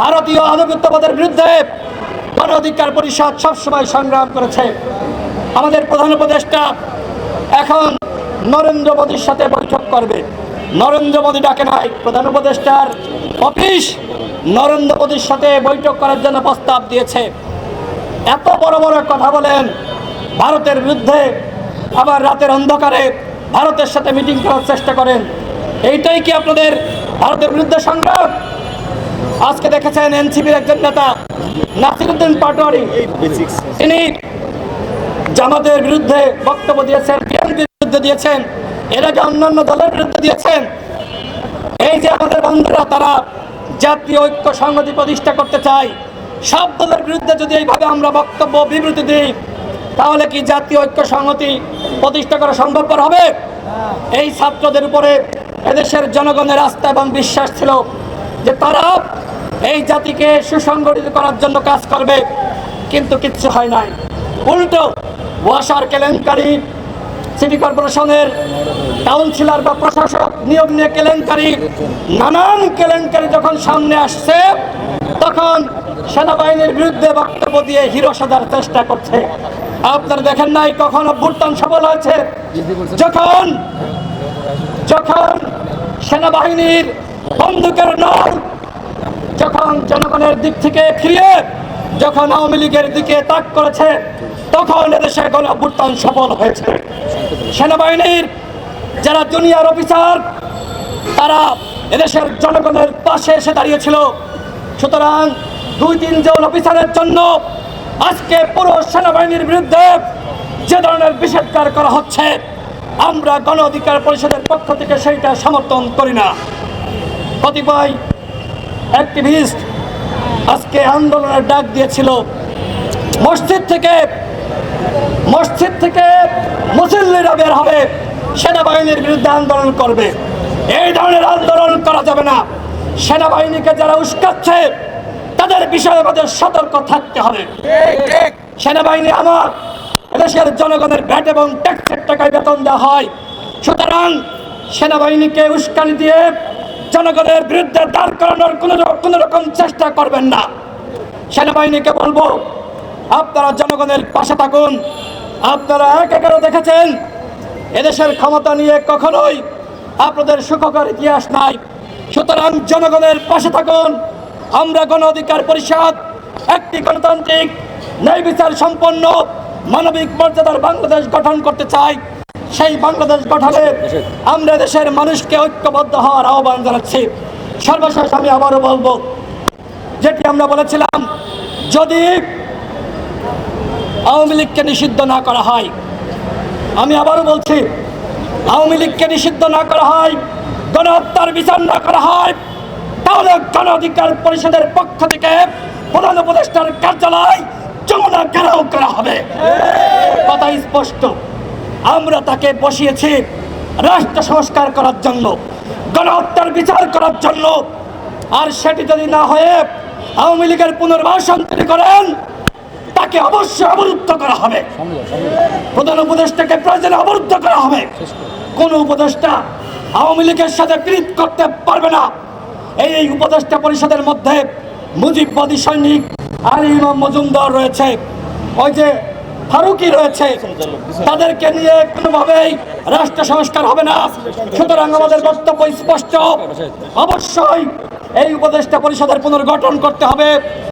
ভারতীয় আধিপত্যবাদের বিরুদ্ধে গণ অধিকার পরিষদ সবসময় সংগ্রাম করেছে। আমাদের প্রধান উপদেষ্টা এখন নরেন্দ্র মোদীর সাথে বৈঠক করবে। নরেন্দ্র মোদী ডাকে নাই, প্রধান উপদেষ্টার অফিস নরেন্দ্র মোদীর সাথে বৈঠক করার জন্য প্রস্তাব দিয়েছে। এত বড় বড় কথা বলেন, ভারতের বিরুদ্ধে আবার রাতের অন্ধকারে ভারতের সাথে মিটিং করার চেষ্টা করেন। এইটাই কি আপনাদের ভারতের বিরুদ্ধে সংগ্রাম? আজকে দেখেছেন এনসিপির একজন নেতা, নাসিরুদ্দিন পাটোয়ারি। তিনি জামাতের বিরুদ্ধে বক্তব্য দিয়েছেন, বিএনপির বিরুদ্ধে দিয়েছেন এর আগে অন্যান্য দলের বিরুদ্ধে দিয়েছেন। এই যে আমাদের বন্ধুরা, তারা জাতীয় ঐক্য সংহতি প্রতিষ্ঠা করতে চায়, সব দলের বিরুদ্ধে যদি এইভাবে আমরা বক্তব্য, বিবৃতি দিই, তাহলে কি জাতীয় ঐক্য সংহতি প্রতিষ্ঠা করা সম্ভবপর হবে? এই ছাত্রদের উপরে এদেশের জনগণের আস্থা এবং বিশ্বাস ছিল যে তারা এই জাতিকে সুসংগঠিত করার জন্য কাজ করবে, কিন্তু কিচ্ছু হয় নাই। উল্টো, ওয়াসার কেলেঙ্কারি, সিটি কর্পোরেশনের কাউন্সিলর বা প্রশাসক নিয়োগ নিয়ে কেলেঙ্কারি, নানান কেলেঙ্কারি যখন সামনে আসছে, তখন সেনাবাহিনীর বিরুদ্ধে বক্তব্য দিয়ে হিরো সাজার চেষ্টা করছে। আপনারা দেখেন নাই কখন অভ্যুত্থান সফল হয়েছে? যখন যখন সেনাবাহিনীর বন্দুকের নল যখন জনগণের দিক থেকে ফিরিয়ে, যখন আওয়ামী লীগের দিকে তাক করেছে, তখন এদেশে গণ অভ্যুত্থান সফল হয়েছে। সেনাবাহিনীর যারা জুনিয়র অফিসার তারা এদেশের জনগণের পাশে এসে দাঁড়িয়েছিল। সুতরাং দুই তিনজন অফিসারের জন্য আজকে পুরো সেনাবাহিনীর বিরুদ্ধে যে ধরনের বিষেধকার করা হচ্ছে, আমরা গণ অধিকার পরিষদের পক্ষ থেকে সেইটা সমর্থন করি না। কতিপয় অ্যাক্টিভিস্ট আজকে আন্দোলনের ডাক দিয়েছিল। মসজিদ থেকে মসজিদ থেকে মুসল্লিরা বের হবে, সেনাবাহিনীর বিরুদ্ধে আন্দোলন করবে। এই ধরনের আন্দোলন করা যাবে না। সেনাবাহিনীকে যারা উস্কাচ্ছে, তাদের বিষয়ে আমাদের সতর্ক থাকতে হবে। সেনাবাহিনী আমার, এদেশের জনগণের ভ্যাট এবং ট্যাক্সের টাকায় বেতন দেওয়া হয়। সুতরাং সেনাবাহিনীকে উস্কানি দিয়ে জনগণের বিরুদ্ধে দাঁড় করানোর কোনো কোনো রকম চেষ্টা করবেন না। সেনাবাহিনীকে বলব, আপনারা জনগণের পাশে থাকুন। আপনারা এক এগারো দেখেছেন, এদেশের ক্ষমতা নিয়ে কখনোই আপনাদের সুখকর ইতিহাস নাই। সুতরাং জনগণের পাশে থাকুন। আমরা গণ অধিকার পরিষদ, একটি গণতান্ত্রিক, ন্যায় বিচার সম্পন্ন, মানবিক মর্যাদার বাংলাদেশ গঠন করতে চাই। সেই বাংলাদেশ গঠনে আমরা দেশের মানুষকে ঐক্যবদ্ধ হওয়ার আহ্বান জানাচ্ছি। সর্বশেষ আমি আবারও বলব যেটি আমরা বলেছিলাম যদি আওয়ামী লীগকে নিষিদ্ধ না করা হয় আমি আবারও বলছি আওয়ামী লীগকে নিষিদ্ধ না করা হয় গণহত্যার বিচার না করা হয় তাহলে গণ অধিকার পরিষদের পক্ষ থেকে প্রধান উপদেষ্টার কার্যালয় যমুনা ঘেরাও করা হবে। কথা স্পষ্ট। আমরা তাকে বসিয়েছি রাষ্ট্র সংস্কার করার জন্য, গণহত্যার বিচার করার জন্য। আর সেটি যদি না হয়ে আওয়ামী লীগের পুনর্বাসন তিনি করেন, তাকে অবশ্যই অবরুদ্ধ করা হবে। প্রধান উপদেষ্টাকে প্রয়োজনে অবরুদ্ধ করা হবে। কোন উপদেষ্টা আওয়ামী লীগের সাথে পীড়িত করতে পারবে না। এই উপদেষ্টা পরিষদের মধ্যে মুজিববাদী সৈনিক আর ইমাম মজুমদার রয়েছে। ওই যে ফারুকি রয়েছে। তাদেরকে নিয়ে কোনোভাবেই রাষ্ট্র সংস্কার হবে না। সুতরাং আমাদের বক্তব্য স্পষ্ট। অবশ্যই এই উপদেষ্টা পরিষদের পুনর্গঠন করতে হবে।